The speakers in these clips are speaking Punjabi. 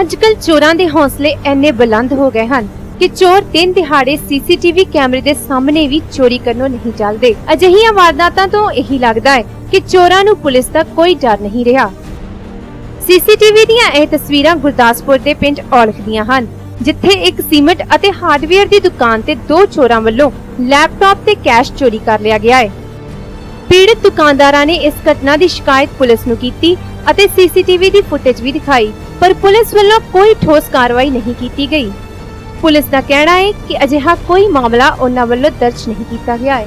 ਅੱਜਕੱਲ ਚੋਰਾਂ ਦੇ ਹੌਸਲੇ ਐਨੇ ਬੁਲੰਦ ਹੋ ਗਏ ਹਨ ਕਿ ਚੋਰ ਦਿਨ ਦਿਹਾੜੇ ਸੀਸੀਟੀਵੀ ਕੈਮਰੇ ਦੇ ਸਾਹਮਣੇ ਵੀ ਚੋਰੀ ਕਰਨੋਂ ਨਹੀਂ ਚੱਲਦੇ। ਅਜਿਹੀਆਂ ਵਾਰਦਾਤਾਂ ਤੋਂ ਇਹੀ ਲੱਗਦਾ ਹੈ ਕਿ ਚੋਰਾਂ ਨੂੰ ਪੁਲਿਸ ਦਾ ਕੋਈ ਡਰ ਨਹੀਂ ਰਿਹਾ। ਸੀਸੀਟੀਵੀ ਦੀਆਂ ਇਹ ਤਸਵੀਰਾਂ ਗੁਰਦਾਸਪੁਰ ਦੇ ਪਿੰਡ ਔਲਖ ਦੀਆਂ ਹਨ, ਜਿੱਥੇ ਇੱਕ ਸੀਮਟ ਅਤੇ ਹਾਰਡਵੇਅਰ ਦੀ ਦੁਕਾਨ ਤੇ ਦੋ ਚੋਰਾਂ ਵੱਲੋਂ ਲੈਪਟਾਪ ਤੇ ਕੈਸ਼ ਚੋਰੀ ਕਰ ਲਿਆ ਗਿਆ ਹੈ। ਪੀੜਤ ਦੁਕਾਨਦਾਰਾਂ ਨੇ ਇਸ ਘਟਨਾ ਦੀ ਸ਼ਿਕਾਇਤ ਪੁਲਿਸ ਨੂੰ ਕੀਤੀ ਅਤੇ ਸੀਸੀਟੀਵੀ ਦੀ ਫੁਟੇਜ ਵੀ ਦਿਖਾਈ, ਪਰ ਪੁਲਿਸ ਵੱਲੋਂ ਕੋਈ ਠੋਸ ਕਾਰਵਾਈ ਨਹੀਂ ਕੀਤੀ ਗਈ। ਪੁਲਿਸ ਦਾ ਕਹਿਣਾ ਹੈ ਕਿ ਅਜਿਹਾ ਕੋਈ ਮਾਮਲਾ ਉਹਨਾਂ ਵੱਲੋਂ ਦਰਜ ਨਹੀਂ ਕੀਤਾ ਗਿਆ ਹੈ।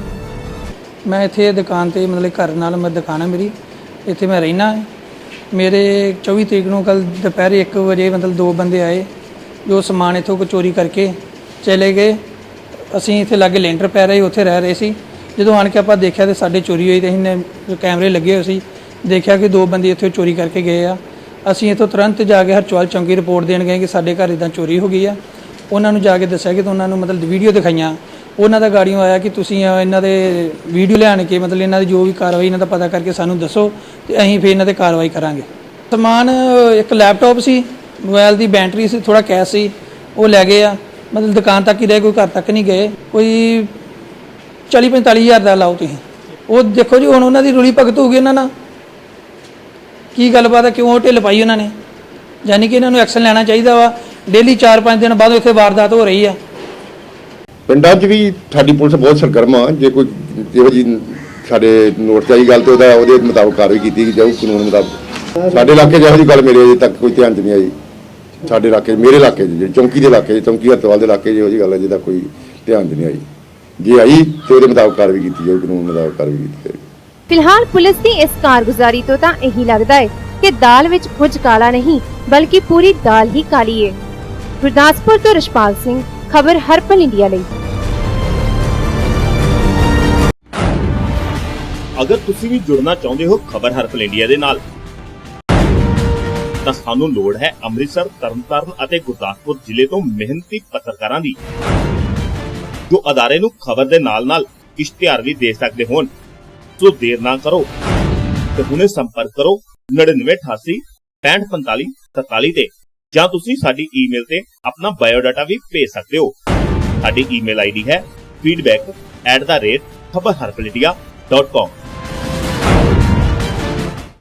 ਮੈਂ ਇੱਥੇ ਦੁਕਾਨ ਤੇ ਮਤਲਬ ਘਰ ਨਾਲ ਮੈਂ ਦੁਕਾਨ ਹੈ ਮੇਰੀ, ਇੱਥੇ ਮੈਂ ਰਹਿਣਾ ਮੇਰੇ 24 ਤਰੀਕ ਨੂੰ ਕੱਲ ਦੁਪਹਿਰੇ 1 ਵਜੇ ਮਤਲਬ ਦੋ ਬੰਦੇ ਆਏ, ਜੋ ਸਮਾਨ ਇੱਥੋਂ ਕੋ ਚੋਰੀ ਕਰਕੇ ਚਲੇ ਗਏ। ਅਸੀਂ ਇੱਥੇ ਲਾਗੇ ਲੈਂਟਰ ਪੈ ਰਹੇ, ਉੱਥੇ ਰਹਿ ਰਹੇ ਸੀ। ਜਦੋਂ ਆਣ ਕੇ ਆਪਾਂ ਦੇਖਿਆ ਤੇ ਸਾਡੇ ਚੋਰੀ ਹੋਈ ਤੇ ਅਸੀਂ ਕੈਮਰੇ ਲੱਗੇ ਹੋਏ ਸੀ, ਦੇਖਿਆ ਕਿ ਦੋ ਬੰਦੇ ਇੱਥੇ ਚੋਰੀ ਕਰਕੇ ਗਏ ਆ। ਅਸੀਂ ਇੱਥੋਂ ਤੁਰੰਤ ਜਾ ਕੇ ਹਰਚੌਲ ਚੌਂਕੀ ਰਿਪੋਰਟ ਦੇਣ ਗਏ ਕਿ ਸਾਡੇ ਘਰ ਇਦਾਂ ਚੋਰੀ ਹੋ ਗਈ ਆ। ਉਹਨਾਂ ਨੂੰ ਜਾ ਕੇ ਦੱਸਿਆ ਕਿ ਤੇ ਉਹਨਾਂ ਨੂੰ ਮਤਲਬ ਵੀਡੀਓ ਦਿਖਾਈਆਂ। ਉਹਨਾਂ ਦਾ ਗਾੜੀਆਂ ਆਇਆ ਕਿ ਤੁਸੀਂ ਇਹਨਾਂ ਦੇ ਵੀਡੀਓ ਲਿਆਣ ਕੇ ਮਤਲਬ ਇਹਨਾਂ ਦੀ ਜੋ ਵੀ ਕਾਰਵਾਈ ਇਹਨਾਂ ਦਾ ਪਤਾ ਕਰਕੇ ਸਾਨੂੰ ਦੱਸੋ ਤੇ ਅਸੀਂ ਫਿਰ ਇਹਨਾਂ ਤੇ ਕਾਰਵਾਈ ਕਰਾਂਗੇ। ਸਮਾਨ ਇੱਕ ਲੈਪਟਾਪ ਸੀ, ਮੋਬਾਈਲ ਦੀ ਬੈਟਰੀ ਸੀ ਥੋੜਾ ਕੈਸ਼ ਸੀ, ਉਹ ਲੈ ਗਏ ਆ। ਮਤਲਬ ਦੁਕਾਨ ਤੱਕ ਹੀ ਰਹੇ, ਕੋਈ ਘਰ ਤੱਕ ਨਹੀਂ ਗਏ। ਕੋਈ 40 45 ਹਜ਼ਾਰ ਦਾ ਲਾਓ ਤੁਸੀਂ। ਉਹ ਦੇਖੋ ਜੀ, ਹੁਣ ਉਹਨਾਂ ਦੀ ਰੁਲੀ ਭਗਤ ਹੋ ਗਈ ਇਹਨਾਂ ਨਾਲ। ਕੀ ਗੱਲਬਾਤ ਹੈ? ਕਿਉਂ ਢਿੱਲ ਪਾਈ ਉਹਨਾਂ ਨੇ? ਯਾਨੀ ਕਿ ਇਹਨਾਂ ਨੂੰ ਐਕਸ਼ਨ ਲੈਣਾ ਚਾਹੀਦਾ ਵਾ। ਡੇਲੀ 4-5 ਦਿਨ ਬਾਅਦ ਇੱਥੇ ਵਾਰਦਾਤ ਹੋ ਰਹੀ ਆ। ਪਿੰਡਾਂ 'ਚ ਵੀ ਸਾਡੀ ਪੁਲਿਸ ਬਹੁਤ ਸਰਗਰਮ ਆ। ਜੇ ਕੋਈ ਇਹੋ ਜੀ ਸਾਡੇ ਨੋਟ 'ਚ ਆਈ ਗੱਲ ਤੇ ਉਹਦਾ ਉਹਦੇ ਮੁਤਾਬਕ ਕਾਰਵਾਈ ਕੀਤੀ ਜਾਊ, ਕਾਨੂੰਨ ਮੁਤਾਬਕ। ਸਾਡੇ ਇਲਾਕੇ 'ਚ ਇਹੋ ਜੀ ਗੱਲ ਮੇਰੇ ਅਜੇ ਤੱਕ ਕੋਈ ਧਿਆਨ 'ਚ ਨਹੀਂ ਆਈ। ਸਾਡੇ ਇਲਾਕੇ ਮੇਰੇ ਇਲਾਕੇ 'ਚ, ਜਿਹੜੇ ਚੌਂਕੀ ਦੇ ਇਲਾਕੇ ਚੌਂਕੀ ਹਰਤਵਾਲ ਦੇ ਇਲਾਕੇ 'ਚ ਇਹੋ ਜੀ ਗੱਲ ਅਜੇ ਤੱਕ ਕੋਈ ਧਿਆਨ 'ਚ ਨਹੀਂ ਆਈ। ਜੇ ਆਈ ਤੇ ਉਹਦੇ ਮੁਤਾਬਕ ਕਾਰਵਾਈ ਕੀਤੀ ਜਾਊ ਕਾਨੂੰਨ ਮੁਤਾਬਕ ਕਾਰਵਾਈ ਕੀਤੀ ਜਾਊ। ਫਿਲਹਾਲ ਪੁਲਿਸ ਦੀ ਇਸ ਕਾਰਗੁਜ਼ਾਰੀ ਤੋਂ ਤਾਂ ਇਹੀ ਲੱਗਦਾ ਹੈ ਕਿ ਦਾਲ ਵਿੱਚ ਕੁਝ ਕਾਲਾ ਨਹੀਂ ਬਲਕਿ ਪੂਰੀ ਦਾਲ ਹੀ ਕਾਲੀ ਹੈ ਗੁਰਦਾਸਪੁਰ ਤੋਂ ਰਸ਼ਪਾਲ ਸਿੰਘ ਖਬਰ ਹਰਪਲ ਇੰਡੀਆ ਲਈ। ਅਗਰ ਤੁਸੀਂ ਵੀ ਜੁੜਨਾ ਚਾਹੁੰਦੇ ਹੋ ਖਬਰ ਹਰਪਲ ਇੰਡੀਆ ਦੇ ਨਾਲ ਤਾਂ ਸਾਨੂੰ ਲੋੜ ਹੈ ਅੰਮ੍ਰਿਤਸਰ ਤਰਨਤਾਰਨ ਅਤੇ ਗੁਰਦਾਸਪੁਰ ਜ਼ਿਲ੍ਹੇ ਤੋਂ ਮਿਹਨਤੀ ਪੱਤਰਕਾਰਾਂ ਦੀ। ਜੋ ਅਦਾਰੇ ਨੂੰ ਖਬਰ ਦੇ ਨਾਲ-ਨਾਲ ਇਸ਼ਤਿਹਾਰ ਵੀ ਦੇ ਸਕਦੇ ਹੋਣ। ਸੋ ਦੇਰ ਨਾ ਕਰੋ ਤੇ ਹੁਣੇ ਸੰਪਰਕ ਕਰੋ 9988 6545 47 ਤੇ, ਜਾਂ ਤੁਸੀਂ ਸਾਡੀ ਈਮੇਲ ਤੇ ਆਪਣਾ ਬਾਇਓਡਾਟਾ ਵੀ ਭੇਜ ਸਕਦੇ ਹੋ। ਸਾਡੀ ਈਮੇਲ ਆਈਡੀ ਹੈ feedback@khabarharpalindia.com